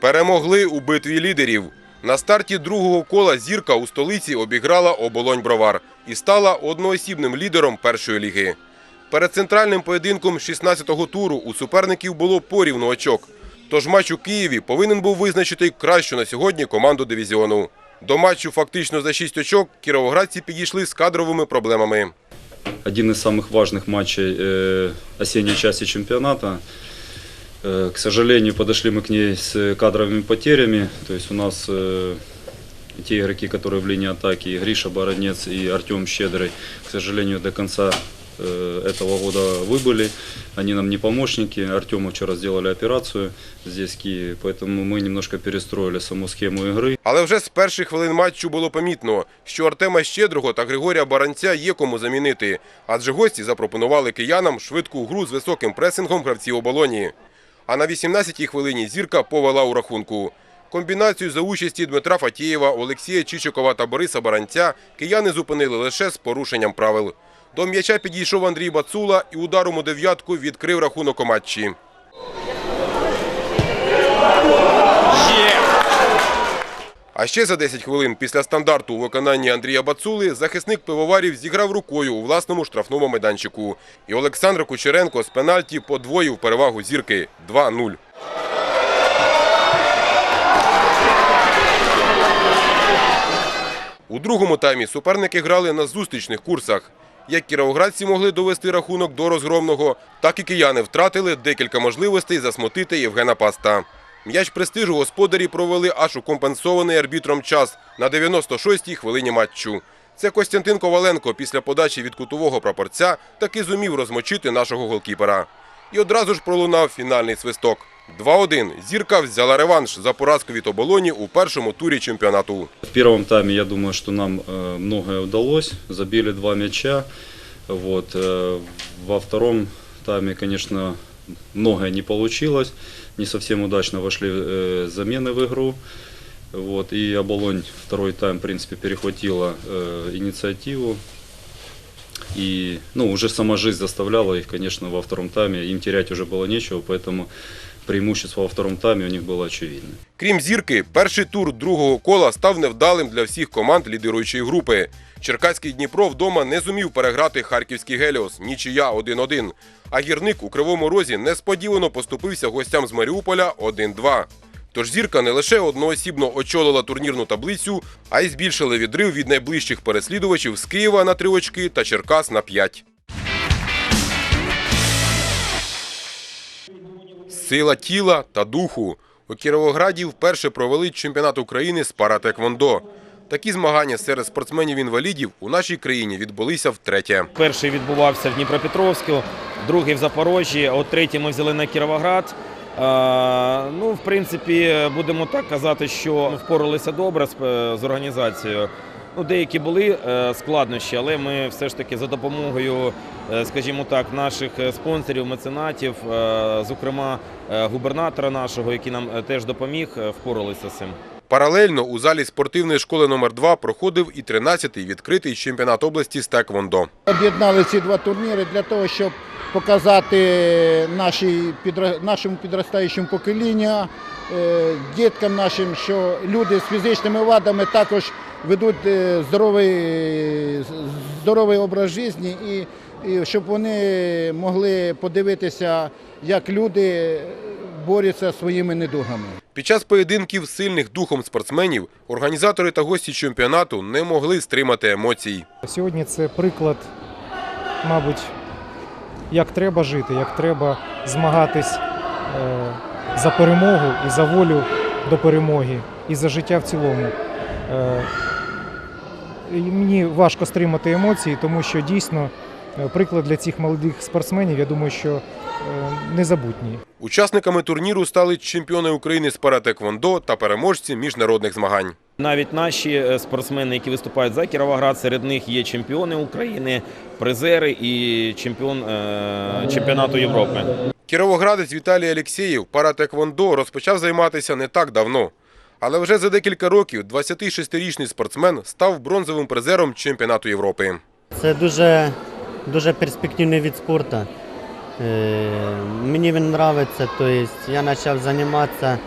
Перемогли у битві лідерів. На старті другого кола зірка у столиці обіграла оболонь Бровар і стала одноосібним лідером першої ліги. Перед центральним поєдинком 16-го туру у суперників було порівну очок. Тож матч у Києві повинен був визначити кращу на сьогодні команду дивізіону. До матчу фактично за 6 очок кіровоградці підійшли з кадровими проблемами. один из самых важных матчей э, осенней части чемпионата. Э, К сожалению, подошли мы к ней с кадровыми потерями. То есть у нас э, те игроки, которые в линии атаки, и Гриша Бороднец и Артем Щедрый, к сожалению, до конца э, этого года выбыли. Они нам не помощники. Артему вчера сделали операцию здесь, в Киеве, поэтому мы немножко перестроили саму схему игры. Але вже з перших хвилин матчу було помітно, що Артема Щедрого та Григорія Баранця є кому замінити, адже гості запропонували киянам швидку гру з високим пресингом гравців оболоні. А на 18-й хвилині зірка повела у рахунку. Комбінацію за участі Дмитра Фатєєва, Олексія Чичикова та Бориса Баранця кияни зупинили лише з порушенням правил. До м'яча підійшов Андрій Бацула і ударом у дев'ятку відкрив рахунок у матчі. А ще за 10 хвилин після стандарту у виконанні Андрія Бацули захисник пивоварів зіграв рукою у власному штрафному майданчику. І Олександр Кучеренко з пенальті подвоїв перевагу зірки 2-0. У другому таймі суперники грали на зустрічних курсах. Як кіровоградці могли довести рахунок до розгромного, так і кияни втратили декілька можливостей засмутити Євгена Паста. М'яч престижу господарі провели аж у компенсований арбітром час на 96-й хвилині матчу. Це Костянтин Коваленко після подачі від кутового прапорця таки зумів розмочити нашого голкіпера. І одразу ж пролунав фінальний свисток. 2-1. Зірка взяла реванш за поразку від оболоні у першому турі чемпіонату. В первом тайме, я думаю, что нам э, многое удалось. Забили два мяча. Э, Во втором тайме, конечно, многое не получилось Не совсем удачно вошли э, замены в игру. Вот. И Оболонь второй тайм, в принципе, перехватила э, инициативу. И ну, уже сама жизнь заставляла их, конечно, во втором тайме. Им терять уже было нечего, поэтому преимущество во втором тайме у них было очевидно. Крім зірки, перший тур другого кола став невдалим для всіх команд лідируючої групи. Черкаський Дніпро вдома не зумів переграти харківський Геліос, нічия 1-1. А гірник у Кривому Розі несподівано поступився гостям з Маріуполя 1-2. Тож зірка не лише одноосібно очолила турнірну таблицю, а й збільшили відрив від найближчих переслідувачів з Києва на 3 очки та Черкас на 5. Сила тіла та духу. У Кіровограді вперше провели чемпіонат України з паратеквондо. Такі змагання серед спортсменів-інвалідів у нашій країні відбулися втретє. Перший відбувався в Дніпропетровську, другий в Запоріжжі, а от третій ми взяли на Кіровоград. Ну, в принципі, будемо так казати, що впоралися добре з, е, організацією. Ну, деякі були е, складнощі, але ми все ж таки за допомогою, е, скажімо так, наших спонсорів, меценатів, зокрема губернатора нашого, який нам теж допоміг, впоралися з цим. Паралельно у залі спортивної школи номер 2 проходив і 13-й відкритий чемпіонат області з теквондо. Об'єднали ці два турніри для того, щоб показати нашій, нашому підростаючому поколінню, е, діткам нашим, що люди з фізичними вадами також ведуть е, здоровий, здоровий образ життя і, і щоб вони могли подивитися, як люди борються своїми недугами. Під час поєдинків сильних духом спортсменів організатори та гості чемпіонату не могли стримати емоцій. Сьогодні це приклад, мабуть, як треба жити, як треба змагатись е, за перемогу і за волю до перемоги, і за життя в цілому. Е, мені важко стримати емоції, тому що дійсно приклад для цих молодих спортсменів, я думаю, що е, незабутній. Учасниками турніру стали чемпіони України з паратеквондо та переможці міжнародних змагань. Навіть наші е, спортсмени, які виступають за Кіровоград, серед них є чемпіони України, призери і чемпіон е, чемпіонату Європи. Кіровоградець Віталій Алєксєєв паратеквондо розпочав займатися не так давно. Але вже за декілька років 26-річний спортсмен став бронзовим призером чемпіонату Європи. Це дуже, дуже перспективний від спорту. Е, Мені він подобається, тобто я почав займатися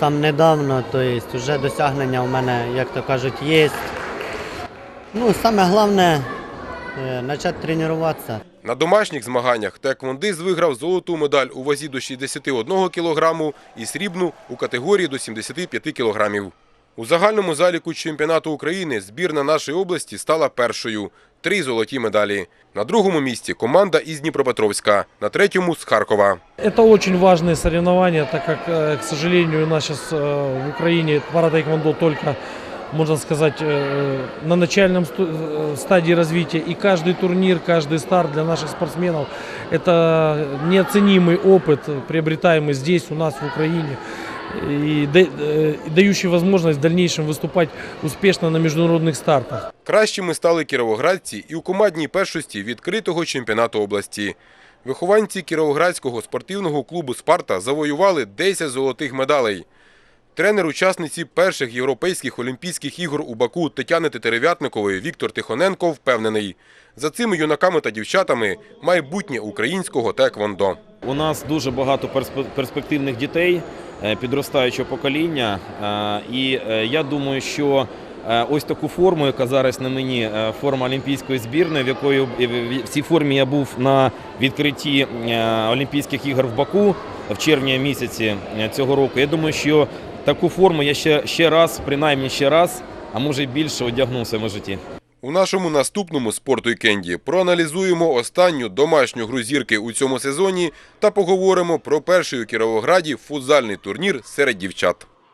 сам недавно, тобто вже досягнення у мене, як то кажуть, є. Ну, саме головне е, почати тренуватися. На домашніх змаганнях теквондист виграв золоту медаль у вазі до 61 кілограму і срібну у категорії до 75 кілограмів. У загальному заліку чемпіонату України збірна нашої області стала першою – три золоті медалі. На другому місці команда із Дніпропетровська, на третьому – з Харкова. Это очень важные соревнования, так как, э, к сожалению, у нас сейчас в Украине пара-тайквондо только, можно сказать, э, на начальном сту- э, стадии развития. И каждый турнир, каждый старт для наших спортсменов – это неоценимый опыт, приобретаемый здесь, у нас в Украине. И да- э, и дающий возможность в дальнейшем выступать успешно на международных стартах. Кращими стали кіровоградці і у командній першості відкритого чемпіонату області. Вихованці Кіровоградського спортивного клубу «Спарта» завоювали 10 золотих медалей. Тренер учасниці перших європейських олімпійських ігор у Баку Тетяни Тетерев'ятникової Віктор Тихоненко впевнений. За цими юнаками та дівчатами майбутнє українського теквондо. У нас дуже багато перспе- перспективних дітей, е, підростаючого покоління. е, І е, я думаю, що е, ось таку форму, яка зараз на мені, е, форма олімпійської збірної, в якої в цій формі я був на відкритті е, Олімпійських ігор в Баку в червні місяці е, цього року. Я думаю, що таку форму я ще, ще раз, принаймні ще раз, а може більше одягну в своєму житті. У нашому наступному спорту Кенді проаналізуємо останню домашню гру зірки у цьому сезоні та поговоримо про перший у Кіровограді футзальний турнір серед дівчат.